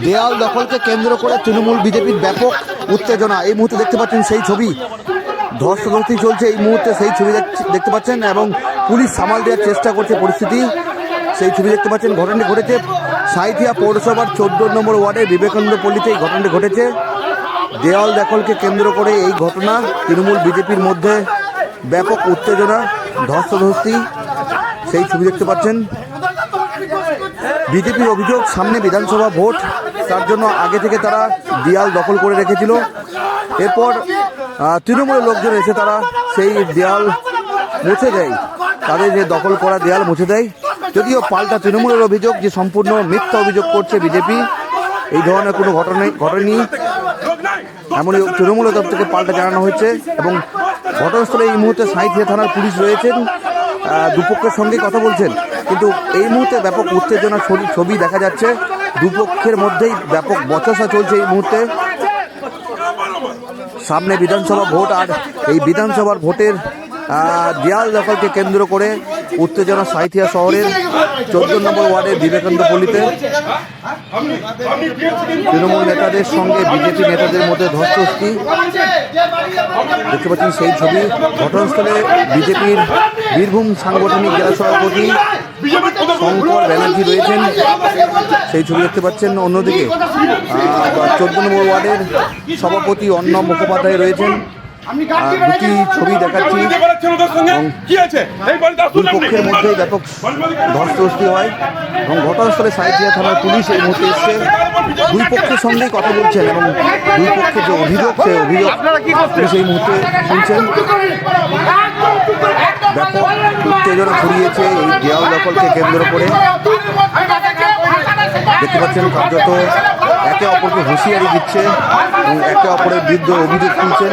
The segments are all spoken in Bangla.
দেয়াল দখলকে কেন্দ্র করে তৃণমূল বিজেপির ব্যাপক উত্তেজনা। এই মুহূর্তে দেখতে পাচ্ছেন সেই ছবি। ধস্তাধস্তি চলছে এই মুহূর্তে সেই ছবি দেখ- দেখতে পাচ্ছেন এবং পুলিশ সামাল দেওয়ার চেষ্টা করছে পরিস্থিতি। সেই ছবি দেখতে পাচ্ছেন ঘটনাটি ঘটেছে সাঁইথিয়া পৌরসভার চোদ্দ নম্বর ওয়ার্ডে বিবেকানন্দ পল্লীতে এই ঘটনাটি ঘটেছে। দেওয়াল দখলকে কেন্দ্র করে এই ঘটনা তৃণমূল বিজেপির মধ্যে ব্যাপক উত্তেজনা ধস্তাধস্তি সেই ছবি দেখতে পাচ্ছেন। বিজেপির অভিযোগ, সামনে বিধানসভা ভোট। তার জন্য আগে থেকে তারা দেয়াল দখল করে রেখেছিল। এরপর তৃণমূলের লোকজন এসে তারা সেই দেয়াল মুছে দেয়। তাদের যে দখল করা দেয়াল মুছে দেয়। যদিও পাল্টা তৃণমূলের অভিযোগ যে সম্পূর্ণ মিথ্যা অভিযোগ করছে বিজেপি, এই ধরনের কোনো ঘটনা ঘটেনি। এমনই তৃণমূলের তরফ থেকে পাল্টা জানানো হয়েছে এবং ঘটনাস্থলে এই মুহূর্তে সাঁইথিয়া থানার পুলিশ রয়েছেন। দুপক্ষের সঙ্গে কথা বলছেন। কিন্তু এই মুহূর্তে ব্যাপক উত্তেজনা ছবি- ছবি দেখা যাচ্ছে। দুপক্ষের মধ্যেই ব্যাপক বচসা চলছে এই মুহূর্তে। সামনে বিধানসভা ভোট আর এই বিধানসভার ভোটের দেয়াল দখলকে কেন্দ্র করে উত্তেজনা সাঁইথিয়া শহরের চোদ্দ নম্বর ওয়ার্ডের বিবেকানন্দ পল্লীতে তৃণমূল নেতাদের সঙ্গে বিজেপি নেতাদের মধ্যে ধস্তাধস্তি দেখতে পাচ্ছেন সেই ছবি। ঘটনাস্থলে বিজেপির বীরভূম সাংগঠনিক জেলা সভাপতি শঙ্কর ব্যানার্জি রয়েছেন। সেই ছবি দেখতে পাচ্ছেন। অন্যদিকে চোদ্দ নম্বর ওয়ার্ডের সভাপতি অন্ন মুখোপাধ্যায় রয়েছেন। দুটি ছবি দেখাচ্ছি। দুই পক্ষের মধ্যে ব্যাপক ধস্তাধস্তি হয় এবং ঘটনাস্থলে থানার পুলিশ এই মুহূর্তে এসছে। দুই পক্ষের সঙ্গেই কথা বলছেন এবং দুই পক্ষের যে অভিযোগ সেই অভিযোগ পুলিশ এই মুহূর্তে শুনছেন। ব্যাপক উত্তেজনা ছড়িয়েছে এই দেওয়াল দখলকে কেন্দ্র করে। দেখতে পাচ্ছেন কার্যত একে অপরকে হুঁশিয়ারি দিচ্ছে এবং একে অপরের বিরুদ্ধে অভিযোগ তুলছেন।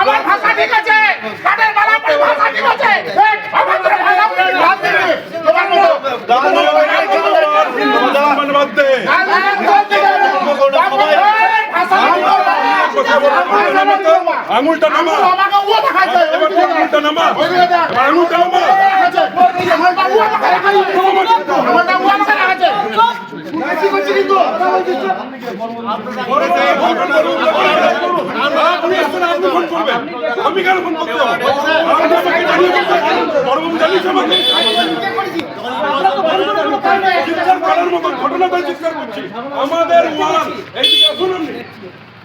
আমার ভাষা ঠিক আছে কাঠের মালা পরে ভাষা ঠিক আছে অভদ্র ভাষা বলে ভাত দিবি তোমার মতো সম্মান বাদ দে। নামা। আমাকে ও দেখাইছে এবার নামা। নামা। করবেন। আমি কেন ফোন করতে। চিৎকার করার মতন ঘটনা তাই চিৎকার করছি। আমাদের ওয়াল এইদিকে এটা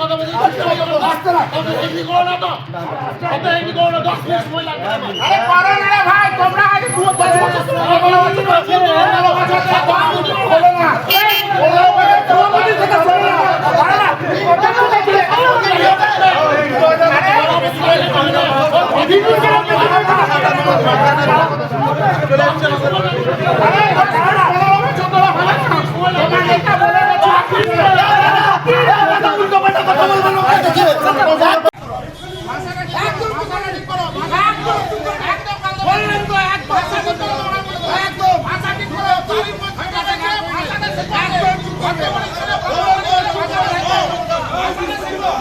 ওয়াল। আমি তো দেখো তোমার সুরা লেখা আছে কত পুরনো পাঁচিল দেখো তুমি সময় দাও তুমি তখন থেকে খুব ইয়ে করে যাচ্ছিস তোমার সঙ্গে আমার কোনো কথা হয়নি আমি বললাম আমি আমার লোক আবার আমি বললাম আমি তো ঠিক মনে লোক আছে কথা বলছি আর আমার ভেঙে দাও ভেঙে দাও আইনি কথা বলি আসতে না এমনি করো না তো অত এমনি করো না দশ মিনিট সময় লাগবে আরে করো না রে ভাই তোমরা আগে দু দশ বছর সময় বলো বলো না বলো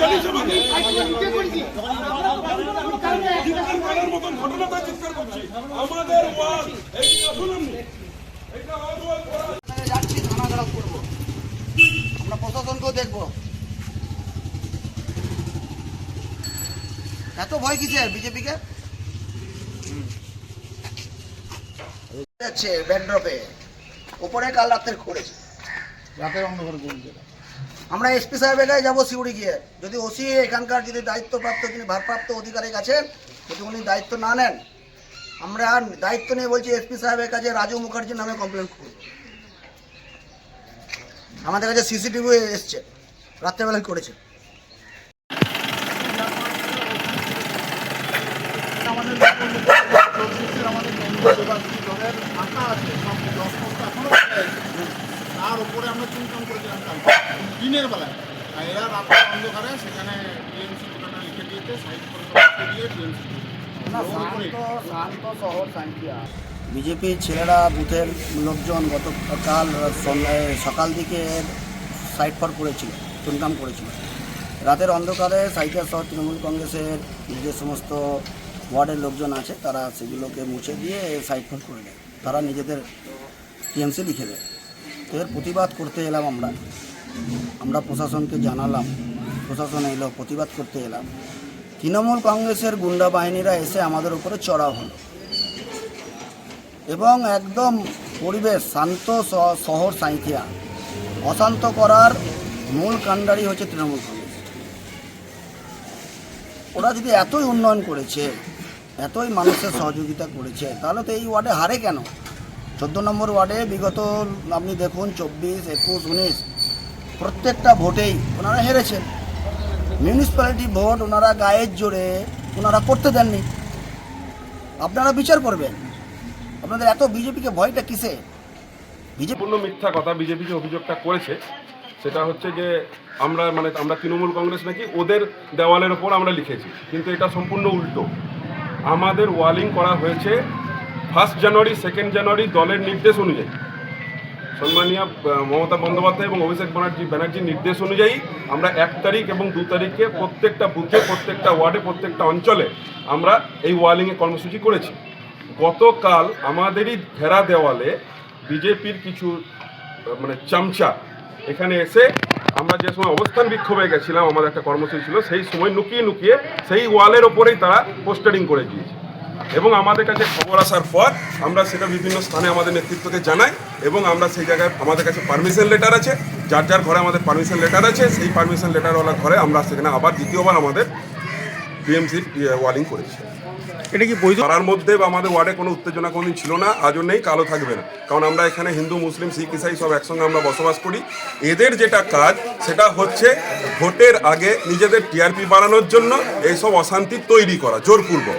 জানিয়েছে আমাকে। চিৎকার করার মতন ঘটনা চিৎকার করছি। আমাদের এইদিকে আসুন আপনি। এটা আমার ওয়াল করা যাচ্ছি থানা খারাপ করব আমরা প্রশাসনকেও দেখব। এত ভয় কিসের বিজেপিকে? যাচ্ছে ব্যাকড্রপে ওপরে কাল রাতের করেছে রাতের অন্ধকারে আমরা এসপি সাহেবের কাছে যাব সিউড়ি গিয়ে। যদি ওসি এখানকার যদি দায়িত্বপ্রাপ্ত যিনি ভারপ্রাপ্ত অধিকারী আছেন যদি উনি দায়িত্ব না নেন আমরা আর দায়িত্ব নিয়ে বলছি এসপি সাহেবের কাছে রাজু মুখার্জির নামে কমপ্লেন করব। আমাদের কাছে সিসিটিভি এসছে, রাত্রেবেলায় করেছে। তার উপরে আমরা চুনকাম করেছিলাম দিনের বেলায় এরা রাতের অন্ধকারে সেখানে লিখে দিয়েছে, সাইড করে দিয়ে বিজেপির ছেলেরা, বুথের লোকজন গতকাল সকাল দিকে সাইড ফর করেছিল, চুনকাম করেছিল। রাতের অন্ধকারে সাইকেল সহ তৃণমূল কংগ্রেসের যে সমস্ত ওয়ার্ডের লোকজন আছে, তারা সেগুলোকে মুছে দিয়ে সাইড ফর করে দেয়। তারা নিজেদের টিএমসি লিখে দেয়। এর প্রতিবাদ করতে এলাম আমরা। আমরা প্রশাসনকে জানালাম। প্রশাসন এলো, প্রতিবাদ করতে এলাম। তৃণমূল কংগ্রেসের গুন্ডা বাহিনীরা এসে আমাদের উপরে চড়া হলো। এবং একদম পরিবেশ শান্ত শহর সাঁইথিয়া। অশান্ত করার মূল কাণ্ডারি হচ্ছে তৃণমূল কংগ্রেস। ওরা যদি এতই উন্নয়ন করেছে, এতই মানুষের সহযোগিতা করেছে, তাহলে তো এই ওয়ার্ডে হারে কেন? চোদ্দ নম্বর ওয়ার্ডে বিগত, আপনি দেখুন, চব্বিশ, একুশ, উনিশ, প্রত্যেকটা ভোটেই ওনারা হেরেছেন। মিউনিসিপ্যালিটি ভোট ওনারা গায়ের জোরে ওনারা করতে দেননি। আপনারা বিচার করবেন। আপনাদের এত বিজেপিকে ভয়টা কিসে সম্পূর্ণ মিথ্যা কথা বিজেপি যে অভিযোগটা করেছে, সেটা হচ্ছে যে আমরা মানে আমরা তৃণমূল কংগ্রেস নাকি ওদের দেওয়ালের ওপর আমরা লিখেছি, কিন্তু এটা সম্পূর্ণ উল্টো। আমাদের ওয়ালিং করা হয়েছে ফার্স্ট জানুয়ারি সেকেন্ড জানুয়ারি দলের নির্দেশ অনুযায়ী। সম্মানীয় মমতা বন্দ্যোপাধ্যায় এবং অভিষেক ব্যানার্জি ব্যানার্জির নির্দেশ অনুযায়ী আমরা এক তারিখ এবং দু তারিখে প্রত্যেকটা বুথে, প্রত্যেকটা ওয়ার্ডে, প্রত্যেকটা অঞ্চলে আমরা এই ওয়ালিংয়ে কর্মসূচি করেছি। গতকাল আমাদেরই ঘেরা দেওয়ালে বিজেপির কিছু মানে চামচা এখানে এসে আমরা যে সময় অবস্থান বিক্ষোভে গেছিলাম, আমাদের একটা কর্মসূচি ছিল, সেই সময় লুকিয়ে লুকিয়ে সেই ওয়ালের ওপরেই তারা পোস্টারিং করে দিয়েছে। এবং আমাদের কাছে খবর আসার পর আমরা সেটা বিভিন্ন স্থানে আমাদের নেতৃত্বকে জানাই এবং আমরা সেই জায়গায় আমাদের কাছে পারমিশন লেটার আছে। যার যার ঘরে আমাদের পারমিশন লেটার আছে সেই পারমিশন লেটারওয়ালা ঘরে আমরা সেখানে আবার দ্বিতীয়বার আমাদের টিএমসির ওয়ালিং করেছি। এটা কি বৈধ? পাড়ার মধ্যে বা আমাদের ওয়ার্ডে কোনো উত্তেজনা কোনোদিন ছিল না আজও নেই কালো থাকবে না। কারণ আমরা এখানে হিন্দু মুসলিম শিখ ইসাই সব একসঙ্গে আমরা বসবাস করি। এদের যেটা কাজ সেটা হচ্ছে ভোটের আগে নিজেদের টিআরপি বাড়ানোর জন্য এইসব অশান্তি তৈরি করা জোরপূর্বক।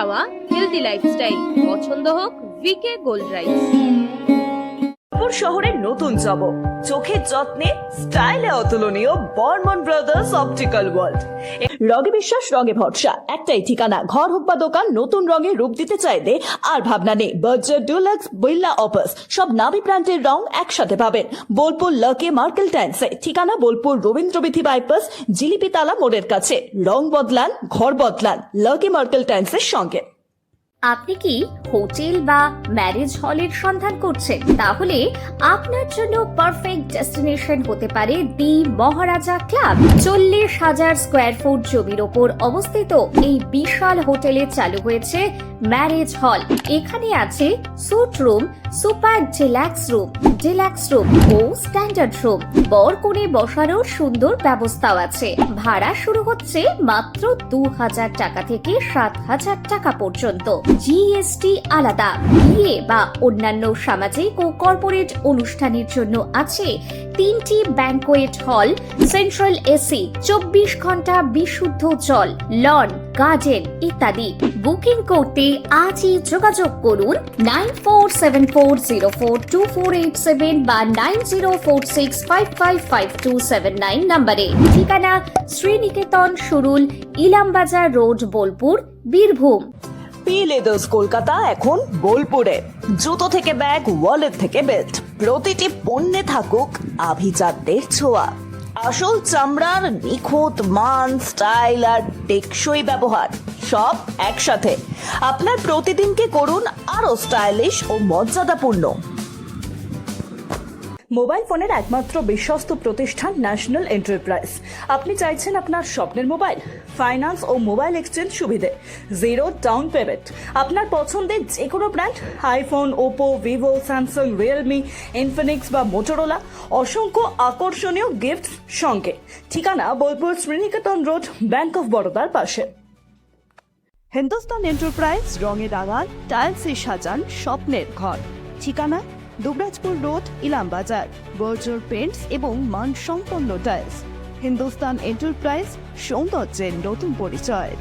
খাওয়া হেলদি লাইফস্টাইল পছন্দ হোক ভিকে গোল্ড রাইস মেদিনীপুর শহরের নতুন জব। চোখের যত্নে স্টাইলে অতুলনীয় বর্মন ব্রাদার্স অপটিক্যাল ওয়ার্ল্ড রঙে বিশ্বাস রঙে ভরসা, একটাই ঠিকানা, ঘর হোক বা দোকান, নতুন রঙে রূপ দিতে চাইলে আর ভাবনা নেই। বার্জার ডুলাক্স বিল্লা অপাস সব নামি ব্র্যান্ডের রং একসাথে পাবেন। বোলপুর লাকে মার্কেল টাইন্সে ঠিকানা বোলপুর রবীন্দ্রবিথি বাইপাস জিলিপি জিলিপিতালা মোড়ের কাছে। রং বদলান, ঘর বদলান লাকে মার্কেল টাইন্সের সঙ্গে। আপনি কি হোটেল বা ম্যারেজ হলের সন্ধান করছেন? তাহলে আপনার জন্য পারফেক্ট ডেস্টিনেশন হতে পারে দি মহারাজা ক্লাব। চল্লিশ হাজার স্কোয়ার ফুট জমির ওপর অবস্থিত এই বিশাল হোটেলে চালু হয়েছে ম্যারেজ হল। এখানে আছে suite room, super deluxe room deluxe room ও স্ট্যান্ডার্ড রুম। বর কোণে বসানোর সুন্দর ব্যবস্থাও আছে। ভাড়া শুরু হচ্ছে মাত্র দু হাজার টাকা থেকে সাত হাজার টাকা পর্যন্ত। জিএসটি আলাদা। বিয়ে বা অন্যান্য সামাজিক ও কর্পোরেট অনুষ্ঠানের জন্য আছে তিনটি ব্যাংকোয়েট হল, সেন্ট্রাল এসি, চব্বিশ ঘণ্টা বিশুদ্ধ জল, লন গার্ডেন ইত্যাদি। বুকিং করতে আজই যোগাযোগ করুন nine four seven four zero four two four eight seven বা nine zero four six five five five two seven nine নম্বরে। ঠিকানা শ্রীনিকেতন সুরুল, ইলামবাজার রোড, বোলপুর, বীরভূম। পি কলকাতা এখন বোলপুরে। জুতো থেকে ব্যাগ ওয়ালেট থেকে বেল্ট প্রতিটি পণ্যে থাকুক আভিজাত্যের ছোঁয়া। আসল চামড়ার নিখুঁত মান স্টাইল আর টেকসই ব্যবহার, সব একসাথে। আপনার প্রতিদিনকে করুন আরও স্টাইলিশ ও মর্যাদাপূর্ণ। মোবাইল ফোনের একমাত্র বিশ্বস্ত প্রতিষ্ঠান ন্যাশনাল এন্টারপ্রাইজ। আপনি চাইছেন আপনার স্বপ্নের মোবাইল, ফাইন্যান্স ও মোবাইল এক্সচেঞ্জ সুবিধে, জিরো ডাউন পেমেন্ট। আপনার পছন্দের যে কোনো brand, iPhone, Oppo, Vivo, Samsung, Realme, Infinix বা মোটোরোলা, অসংখ্য আকর্ষণীয় গিফট সঙ্গে। ঠিকানা Bolpur Sriniketan road, bank of বরোদার পাশে। হিন্দুস্তান এন্টারপ্রাইজ, রঙে রাঙান টাইলসে সাজান, স্বপ্নের ঘর। ঠিকানা দুবরাজপুর রোড ইলামবাজার বর্জর পেন্টস এবং মানসম্পন্ন টাইলস। হিন্দুস্তান এন্টারপ্রাইজ সৌন্দর্যের নতুন পরিচয়।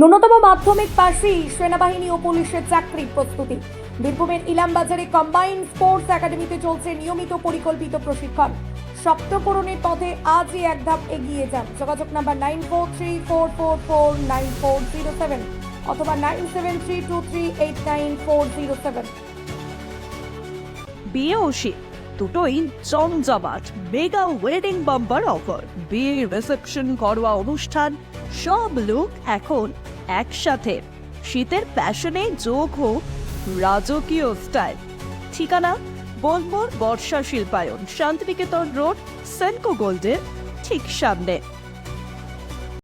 ন্যূনতম মাধ্যমিক পাশেই সেনাবাহিনী ও পুলিশের চাকরি প্রস্তুতি। বীরভূমের ইলামবাজারে কম্বাইন্ড স্পোর্টস একাডেমিতে চলছে নিয়মিত পরিকল্পিত প্রশিক্ষণ। সপ্তপূরণের পথে আজই এক ধাপ এগিয়ে যান। যোগাযোগ number nine four three four four four nine four zero seven অথবা nine seven three two three eight nine four zero seven বিয়ে ও দুটোই জমজমাট মেগা ওয়েডিং বাম্পার অফার বিয়ে রিসেপশন ঘরোয়া অনুষ্ঠান সব লোক এখন একসাথে। শীতের প্যাশনে যোগ হোক রাজকীয় স্টাইল ঠিকানা, বোলপুর বর্ষা শিল্পায়ন, শান্তিনিকেতন রোড, সেনকো গোল্ডের ঠিক সামনে।